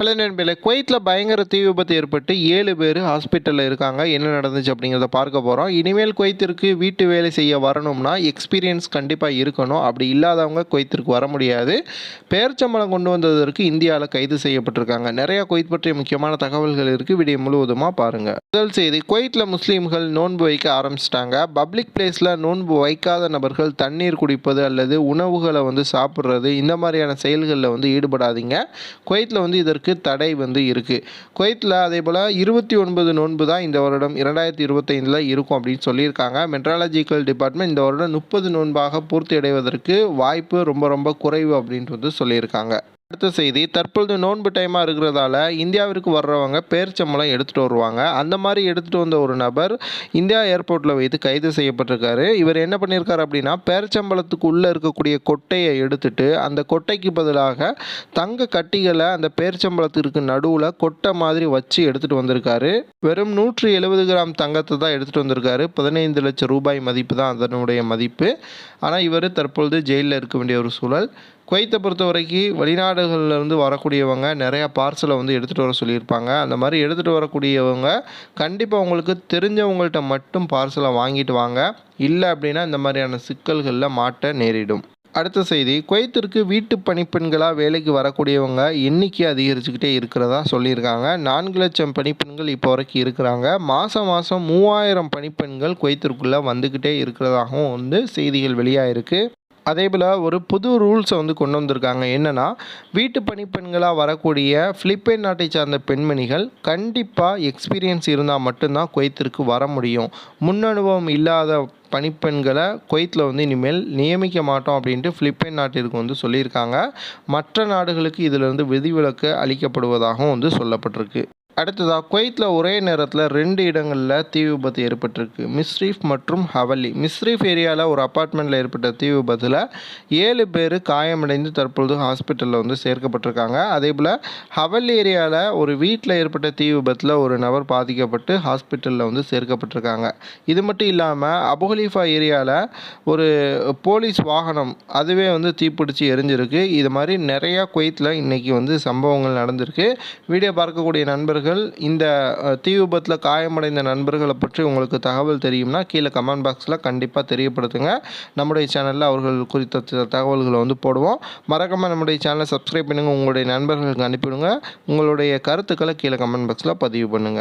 Hello நண்பர்களே குவைத்தில் பயங்கர தீ விபத்து ஏற்பட்டு ஏழு பேர் ஹாஸ்பிட்டலில் இருக்காங்க. என்ன நடந்துச்சு அப்படிங்கிறத பார்க்க போகிறோம் இனிமேல் குவைத்திற்கு வீட்டு வேலை செய்ய வரணும்னா எக்ஸ்பீரியன்ஸ் கண்டிப்பாக இருக்கணும். அப்படி இல்லாதவங்க குவைத்திற்கு வர முடியாது. பேர்ச்சம்பளம் கொண்டு வந்ததற்கு இந்தியாவில் கைது செய்யப்பட்டிருக்காங்க. நிறையா குவைத் பற்றிய முக்கியமான தகவல்கள் இருக்குது வீடியோ முழுவதுமாக பாருங்கள் முதல் செய்தி குவைத்தில் முஸ்லீம்கள் நோன்பு வைக்க ஆரம்பிச்சிட்டாங்க. பப்ளிக் பிளேஸில் நோன்பு வைக்காத நபர்கள் தண்ணீர் குடிப்பது அல்லது உணவுகளை வந்து சாப்பிட்றது இந்த மாதிரியான செயல்களில் வந்து ஈடுபடாதீங்க. குவைத்தில் வந்து இதற்கு தடை வந்து இருக்குது குவைத்தில் அதே போல் இருபத்தி ஒன்பது நோன்பு தான் இந்த வருடம் இரண்டாயிரத்தி இருபத்தைந்தில் இருக்கும் அப்படின்னு சொல்லியிருக்காங்க. மெட்ராலஜிக்கல் டிபார்ட்மெண்ட் இந்த வருடம் முப்பது நோன்பாக பூர்த்தி அடைவதற்கு வாய்ப்பு ரொம்ப ரொம்ப குறைவு அப்படின்ட்டு வந்து சொல்லியிருக்காங்க. அடுத்த செய்தி தற்பொழுது நோன்பு டைமாக இருக்கிறதால இந்தியாவிற்கு வர்றவங்க பேர்ச்சம்பளம் எடுத்துகிட்டு வருவாங்க. அந்த மாதிரி எடுத்துகிட்டு வந்த ஒரு நபர் இந்தியா ஏர்போர்ட்டில் வைத்து கைது செய்யப்பட்டிருக்காரு. இவர் என்ன பண்ணியிருக்காரு அப்படின்னா பேர்ச்சம்பளத்துக்கு உள்ளே இருக்கக்கூடிய கொட்டையை எடுத்துட்டு அந்த கொட்டைக்கு பதிலாக தங்க கட்டிகளை அந்த பேர்ச்சம்பளத்திற்கு நடுவில் கொட்டை மாதிரி வச்சு எடுத்துகிட்டு வந்திருக்காரு. வெறும் நூற்றி எழுபது கிராம் தங்கத்தை தான் எடுத்துகிட்டு வந்திருக்காரு. பதினைந்து லட்சம் ரூபாய் மதிப்பு தான் அதனுடைய மதிப்பு. ஆனால் இவர் தற்பொழுது ஜெயிலில் இருக்க வேண்டிய ஒரு சூழல். குவைத்தை பொறுத்த வரைக்கும் வெளிநாடுகள்லேருந்து வரக்கூடியவங்க நிறையா பார்சலை வந்து எடுத்துகிட்டு வர சொல்லியிருப்பாங்க. அந்த மாதிரி எடுத்துகிட்டு வரக்கூடியவங்க கண்டிப்பாக உங்களுக்கு தெரிஞ்சவங்கள்ட்ட மட்டும் பார்சலை வாங்கிட்டு வாங்க. இல்லை அப்படின்னா இந்த மாதிரியான சிக்கல்களில் மாட்ட நேரிடும். அடுத்த செய்தி குவைத்திற்கு வீட்டு பணிப்பெண்களாக வேலைக்கு வரக்கூடியவங்க எண்ணிக்கை அதிகரிச்சுக்கிட்டே இருக்கிறதா சொல்லியிருக்காங்க. நான்கு லட்சம் பணிப்பெண்கள் இப்போ வரைக்கும் இருக்கிறாங்க. மாதம் மாதம் மூவாயிரம் பணிப்பெண்கள் குவைத்திற்குள்ளே வந்துக்கிட்டே இருக்கிறதாகவும் வந்து செய்திகள் வெளியாகிருக்கு அதே போல் ஒரு புது ரூல்ஸை வந்து கொண்டு வந்திருக்காங்க. என்னென்னா வீட்டு பணிப்பெண்களாக வரக்கூடிய பிலிப்பைன் நாட்டை சார்ந்த பெண்மணிகள் கண்டிப்பாக எக்ஸ்பீரியன்ஸ் இருந்தால் மட்டும்தான் குவைத்திற்கு வர முடியும். முன் அனுபவம் இல்லாத பணிப்பெண்களை குவைத்தில் வந்து இனிமேல் நியமிக்க மாட்டோம் அப்படின்ட்டு பிலிப்பைன் நாட்டிற்கு வந்து சொல்லியிருக்காங்க. மற்ற நாடுகளுக்கு இதிலிருந்து விதிவிலக்கு அளிக்கப்படுவதாகவும் வந்து சொல்லப்பட்டிருக்கு. அடுத்ததாக குவைத்தில் ஒரே நேரத்தில் ரெண்டு இடங்களில் தீ விபத்து ஏற்பட்டிருக்கு. மிஸ்ரீஃப் மற்றும் ஹவல்லி. மிஸ்ரீஃப் ஏரியாவில் ஒரு அப்பார்ட்மெண்ட்டில் ஏற்பட்ட தீ விபத்தில் ஏழு பேர் காயமடைந்து தற்பொழுது ஹாஸ்பிட்டலில் வந்து சேர்க்கப்பட்டிருக்காங்க. அதே போல் ஹவல்லி ஏரியாவில் ஒரு வீட்டில் ஏற்பட்ட தீ விபத்தில் ஒரு நபர் பாதிக்கப்பட்டு ஹாஸ்பிட்டலில் வந்து சேர்க்கப்பட்டிருக்காங்க. இது மட்டும் இல்லாமல் அபுஹலீஃபா ஏரியாவில் ஒரு போலீஸ் வாகனம் அதுவே வந்து தீப்பிடிச்சு எரிஞ்சிருக்கு. இது மாதிரி நிறையா குவைத்தில் இன்றைக்கி வந்து சம்பவங்கள் நடந்திருக்கு. வீடியோ பார்க்கக்கூடிய நண்பர்கள் இந்த தீ விபத்தில் காயமடைந்த நண்பர்களை பற்றி உங்களுக்கு தகவல் தெரியும்னா கீழே கமெண்ட் பாக்ஸில் கண்டிப்பாக தெரியப்படுத்துங்க. நம்முடைய சேனலில் அவர்கள் குறித்த தகவல்களை வந்து போடுவோம். மறக்காமல் நம்முடைய சேனலை சப்ஸ்கிரைப் பண்ணுங்கள் உங்களுடைய நண்பர்களுக்கு அனுப்பிவிடுங்க. உங்களுடைய கருத்துக்களை கீழே கமெண்ட் பாக்ஸில் பதிவு பண்ணுங்கள்